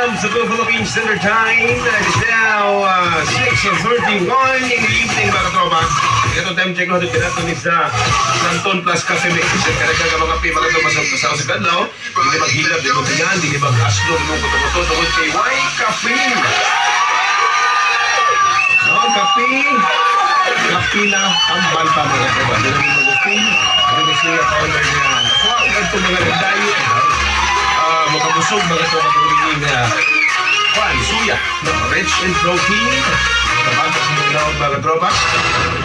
p.m. sa Philippine Standard Time. It now uh, 6.31 in the evening, mga katropa. Ito time check natin pinato ni sa Santon Plus Cafe Mix. Kaya ka mga pi, mga katropa sa sa sa kadlaw. Hindi maghilap, hindi magkanyan, hindi mag-aslo, hindi mag-kutukuto, tungkol kay Why Cafe. No, kape. Kape na tambal pa mga katropa. Hindi namin mag-kape. Ano na siya powder niya. Wow, ganito mga nagdayo. Ah, makabusog mga pagiging uh, kwan, suya, no? rich in protein. Kapag sa mga tropa.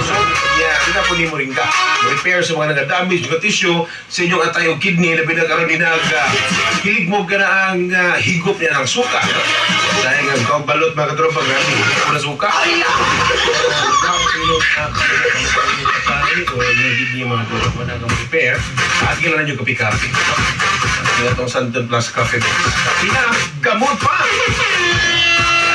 So, yeah, hindi na po ni mo rin ka. Repair sa mga nag-damage mga tissue sa inyong atay o kidney na pinagkaroon din nag uh, hilig mo ka na ang uh, higop niya ng suka. Dahil nga, kau balot mga tropa, grabe, higop mo na suka. Ikaw, yung kidney mga tropa na kang repair, at kailangan nyo kapi-kapi. Kaya itong Santon Plus Cafe Mix. Pinagamot pa!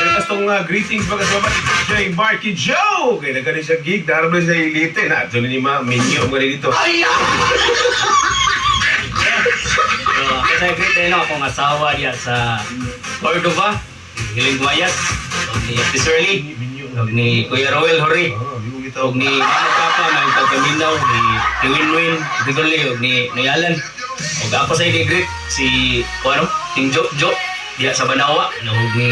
Ano tas itong uh, greetings mga tropa ni Jay Marky Joe! Kaya nagkani siya gig, darab na siya ilite na. Ito ni ma menu mga dito. Ay! So, kasagrit din ako akong asawa diya sa Cordova, Hiling Guayas, ni Ate Shirley, ni Kuya Roel Hori, o ni Mama Papa, na yung pagkaminaw, ni ni Winwin, ni ni Alan. O ako sa iligrit, si, ano, Ting Jo, Jo, diya sa Banawa, na o ni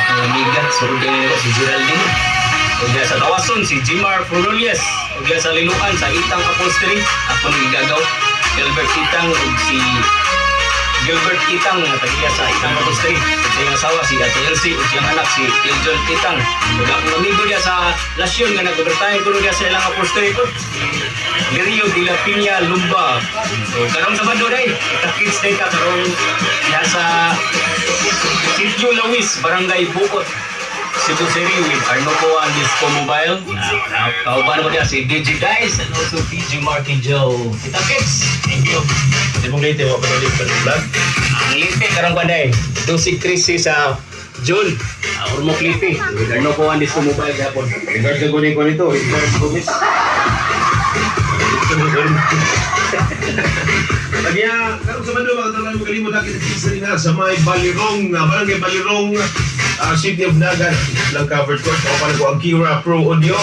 akong amiga, surugay ko si Geraldine. O diya sa Tawason, si Jimar Furolias. O diya sa Liluan, sa Itang Upholstery, ako ni Gagaw, Gilbert Itang, o si Gilbert Itang nga sa Itang Upholstery. O sa iyang asawa, si Ate Elsie, o siyang anak, si Iljon Itang. O akong amigo diya sa Lasyon, nga nag-overtime ko diya sa ilang Upholstery ko. Lirio de la Piña Lumba. So, karong Sabado day, kita-kids day ka karong diya sa Sitio Lawis, Barangay Bukot. Cebu City with Arnoco and Disco Mobile. Uh, kauban mo niya si DJ Dice and also DJ Marky Joe. Kita kids. Thank you. Di mong late, wala pa na ulit pa ng vlog. Ang lipi karong banday. Dusig Chrissy sa June. Uh, Urmo Clippy. With Arnoco and Disco Mobile gapon. Regards sa kunin ko nito, Regards Gomez. Kaya, karong sa bando, mga talang makalimot natin sa may Balirong, barangay Balirong, uh, City of Naga, lang covered ko. O pala ko ang Kira Pro Audio.